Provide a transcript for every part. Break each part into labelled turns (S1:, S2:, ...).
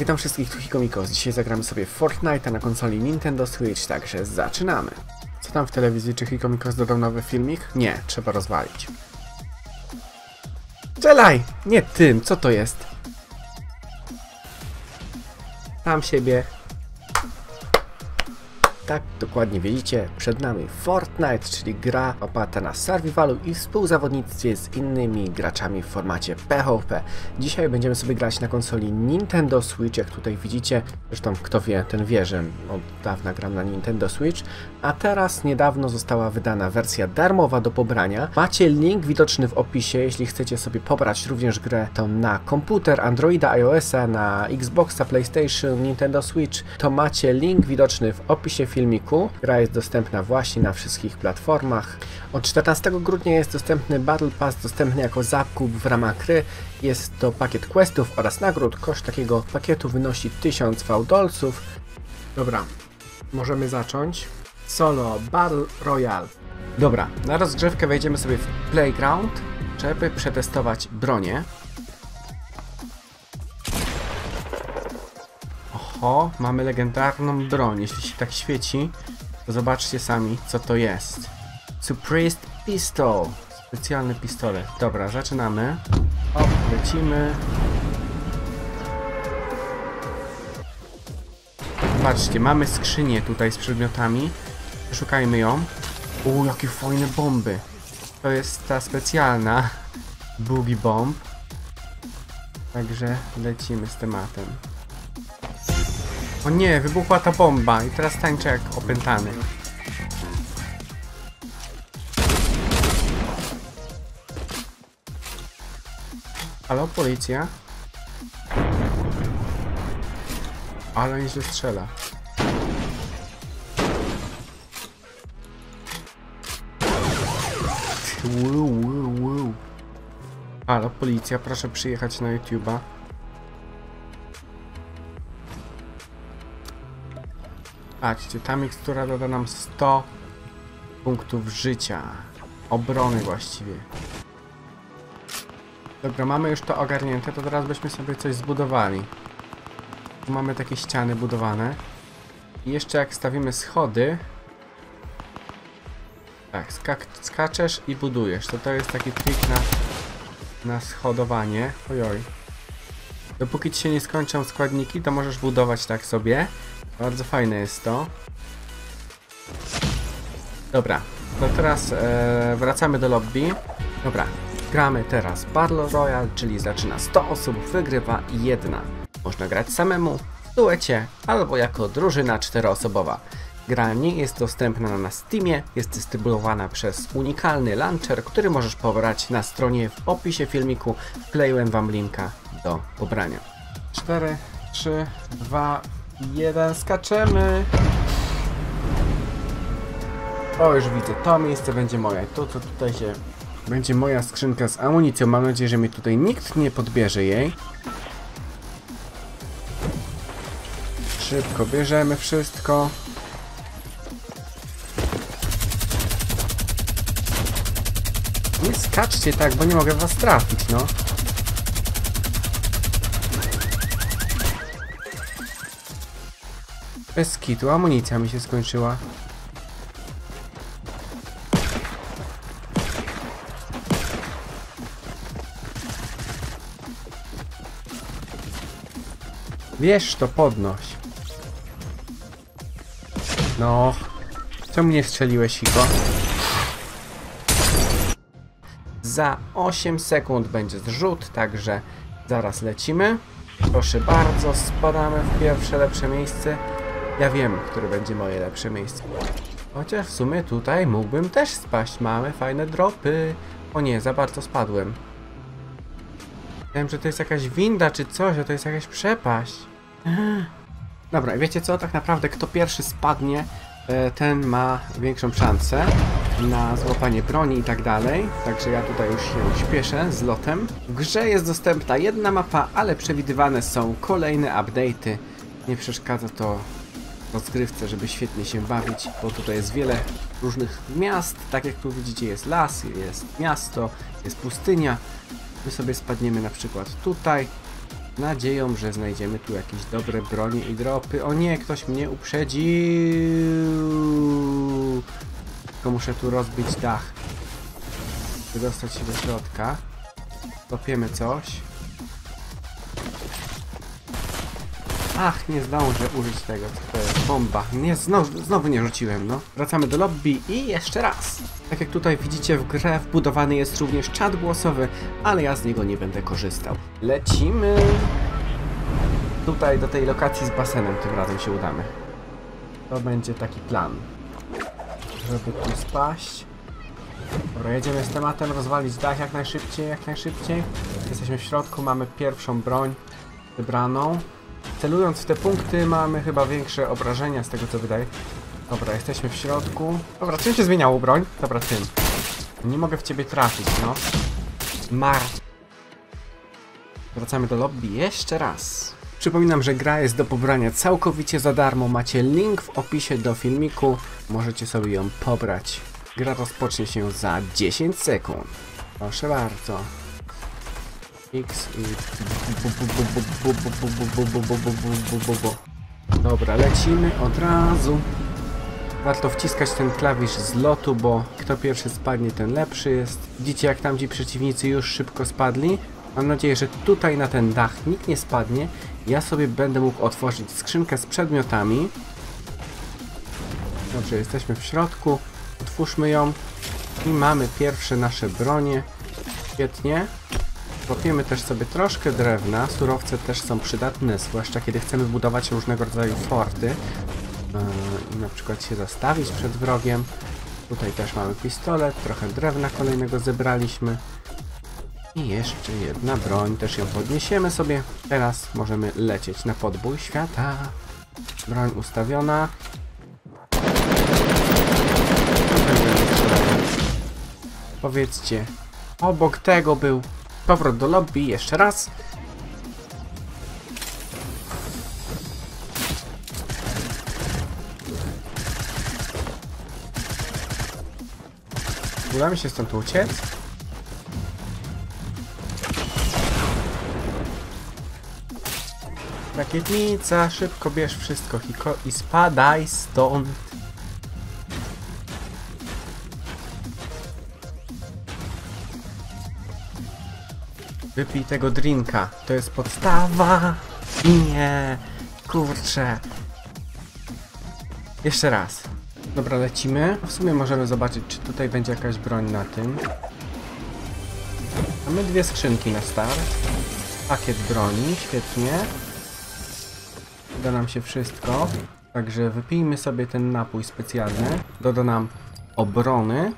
S1: Witam wszystkich, tu Hikomikos. Dzisiaj zagramy sobie Fortnite'a na konsoli Nintendo Switch, także zaczynamy. Co tam w telewizji? Czy Hikomikos dodał nowy filmik? Nie, trzeba rozwalić. Strzelaj! Nie tym, co to jest? Tam siebie. Tak, dokładnie widzicie, przed nami Fortnite, czyli gra oparta na survivalu i współzawodnictwie z innymi graczami w formacie PvP. Dzisiaj będziemy sobie grać na konsoli Nintendo Switch, jak tutaj widzicie. Zresztą kto wie, ten wie, że od dawna gram na Nintendo Switch. A teraz niedawno została wydana wersja darmowa do pobrania. Macie link widoczny w opisie, jeśli chcecie sobie pobrać również grę to na komputer, Androida, iOS-a, na Xboxa, PlayStation, Nintendo Switch, to macie link widoczny w opisie filmu filmiku. Gra jest dostępna właśnie na wszystkich platformach. Od 14 grudnia jest dostępny Battle Pass, dostępny jako zakup w ramach gry. Jest to pakiet questów oraz nagród. Koszt takiego pakietu wynosi 1000 fałdolców. Dobra, możemy zacząć. Solo Battle Royale. Dobra, na rozgrzewkę wejdziemy sobie w Playground, żeby przetestować bronię. Oho, mamy legendarną broń. Jeśli się tak świeci, to zobaczcie sami, co to jest. Surprise Pistol. Specjalny pistolet. Dobra, zaczynamy. O, lecimy. Patrzcie, mamy skrzynię tutaj z przedmiotami. Szukajmy ją. U, jakie fajne bomby. To jest ta specjalna Boogie Bomb. Także lecimy z tematem. O nie, wybuchła ta bomba i teraz tańczę jak opętany. Halo, policja? Ale nieźle strzela. Halo, policja, proszę przyjechać na YouTube'a. Patrzcie, ta mikstura doda nam 100 punktów życia. Obrony właściwie. Dobra, mamy już to ogarnięte, to teraz byśmy sobie coś zbudowali. Tu mamy takie ściany budowane. I jeszcze jak stawimy schody... Tak, skak skaczesz i budujesz. To to jest taki trik na, na schodowanie. Ojoj. Dopóki ci się nie skończą składniki, to możesz budować tak sobie. Bardzo fajne jest to. Dobra, no teraz e, wracamy do lobby. Dobra, gramy teraz Battle Royale, czyli zaczyna 100 osób, wygrywa jedna. Można grać samemu, w duecie, albo jako drużyna czteroosobowa. Gra nie jest dostępna na Steamie, jest dystrybuowana przez unikalny launcher, który możesz pobrać na stronie w opisie filmiku. Wkleiłem Wam linka do pobrania. 4, 3, 2, Jeden, skaczemy. O, już widzę, to miejsce będzie moje. To, co tutaj się... Będzie moja skrzynka z amunicją. Mam nadzieję, że mi tutaj nikt nie podbierze jej. Szybko bierzemy wszystko. Nie skaczcie tak, bo nie mogę was trafić, no. Bez kitu, amunicja mi się skończyła. Wiesz to podnoś. No. Co mnie strzeliłeś, Iko? Za 8 sekund będzie zrzut, także zaraz lecimy. Proszę bardzo, spadamy w pierwsze lepsze miejsce. Ja wiem, które będzie moje lepsze miejsce. Chociaż w sumie tutaj mógłbym też spaść. Mamy fajne dropy. O nie, za bardzo spadłem. Wiem, że to jest jakaś winda czy coś, a to jest jakaś przepaść. Dobra, wiecie co? Tak naprawdę kto pierwszy spadnie, e, ten ma większą szansę na złapanie broni i tak dalej. Także ja tutaj już się śpieszę z lotem. W grze jest dostępna jedna mapa, ale przewidywane są kolejne update'y. Nie przeszkadza to rozgrywce, żeby świetnie się bawić, bo tutaj jest wiele różnych miast, tak jak tu widzicie jest las, jest miasto, jest pustynia. My sobie spadniemy na przykład tutaj nadzieją, że znajdziemy tu jakieś dobre bronie i dropy. O nie, ktoś mnie uprzedził. Tylko muszę tu rozbić dach. Wydostać się do środka. Topiemy coś. Ach, nie zdążę użyć tego, co to jest bomba. Nie, znowu, znowu nie rzuciłem, no. Wracamy do lobby i jeszcze raz. Tak jak tutaj widzicie w grze wbudowany jest również czat głosowy, ale ja z niego nie będę korzystał. Lecimy. Tutaj do tej lokacji z basenem tym razem się udamy. To będzie taki plan. Żeby tu spaść. Dobra, jedziemy z tematem, rozwalić dach jak najszybciej, jak najszybciej. Jesteśmy w środku, mamy pierwszą broń wybraną. Celując w te punkty mamy chyba większe obrażenia z tego co wydaje. Dobra, jesteśmy w środku. Dobra, czym się zmieniało broń? Dobra, tym. Nie mogę w ciebie trafić, no. Mar. Wracamy do lobby jeszcze raz. Przypominam, że gra jest do pobrania całkowicie za darmo. Macie link w opisie do filmiku. Możecie sobie ją pobrać. Gra rozpocznie się za 10 sekund. Proszę bardzo. X. Dobra, lecimy od razu. Warto wciskać ten klawisz z lotu, bo kto pierwszy spadnie, ten lepszy jest. Widzicie, jak tamci przeciwnicy już szybko spadli? Mam nadzieję, że tutaj na ten dach nikt nie spadnie. Ja sobie będę mógł otworzyć skrzynkę z przedmiotami. Dobrze, jesteśmy w środku. Otwórzmy ją. I mamy pierwsze nasze bronie. Świetnie. Łapiemy też sobie troszkę drewna. Surowce też są przydatne, zwłaszcza kiedy chcemy budować różnego rodzaju forty. Yy, na przykład się zastawić przed wrogiem. Tutaj też mamy pistolet, trochę drewna kolejnego zebraliśmy. I jeszcze jedna broń, też ją podniesiemy sobie. Teraz możemy lecieć na podbój świata. Broń ustawiona. Powiedzcie, obok tego był powrót do lobby jeszcze raz. Uda mi się stąd uciec? Rakietnica, szybko bierz wszystko Hiko i spadaj stąd. Wypij tego drinka, to jest podstawa. Nie, kurczę. Jeszcze raz. Dobra, lecimy. W sumie możemy zobaczyć, czy tutaj będzie jakaś broń na tym. Mamy dwie skrzynki na start. Pakiet broni, świetnie. Uda nam się wszystko. Także wypijmy sobie ten napój specjalny. Doda nam obrony.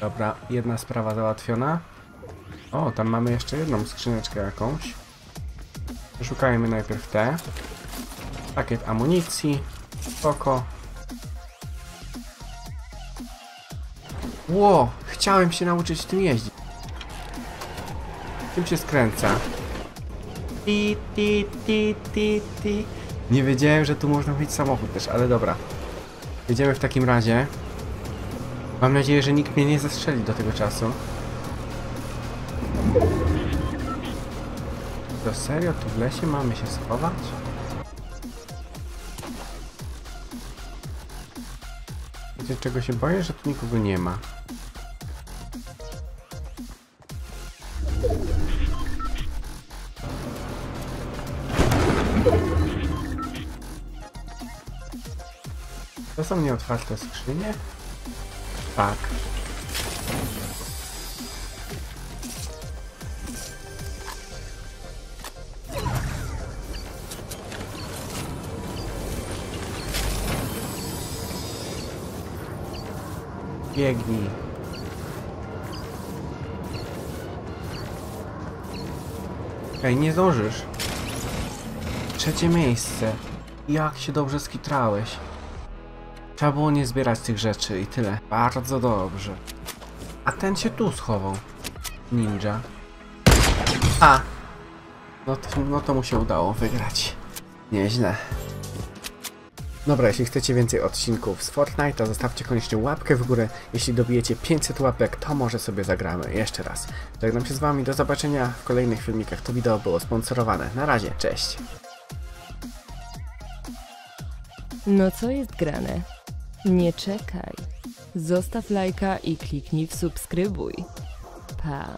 S1: Dobra, jedna sprawa załatwiona. O, tam mamy jeszcze jedną skrzyneczkę jakąś. Szukajmy najpierw te. Pakiet amunicji. Spoko. Ło, chciałem się nauczyć tym jeździć. Tym się skręca. Ti, ti, ti, ti, ti. Nie wiedziałem, że tu można mieć samochód też, ale dobra. Jedziemy w takim razie. Mam nadzieję, że nikt mnie nie zastrzeli do tego czasu. To serio? Tu w lesie mamy się schować? Wiecie czego się boję? Że tu nikogo nie ma. To są nieotwarte skrzynie? Tak. Biegnij. Ej, nie zdążysz. Trzecie miejsce. Jak się dobrze skitrałeś. Trzeba było nie zbierać tych rzeczy i tyle. Bardzo dobrze. A ten się tu schował. Ninja. A! No to, no to mu się udało wygrać. Nieźle. Dobra, jeśli chcecie więcej odcinków z Fortnite'a, zostawcie koniecznie łapkę w górę. Jeśli dobijecie 500 łapek, to może sobie zagramy jeszcze raz. Żegnam się z wami, do zobaczenia w kolejnych filmikach. To wideo było sponsorowane. Na razie, cześć!
S2: No co jest grane? Nie czekaj. Zostaw lajka i kliknij w subskrybuj. Pa.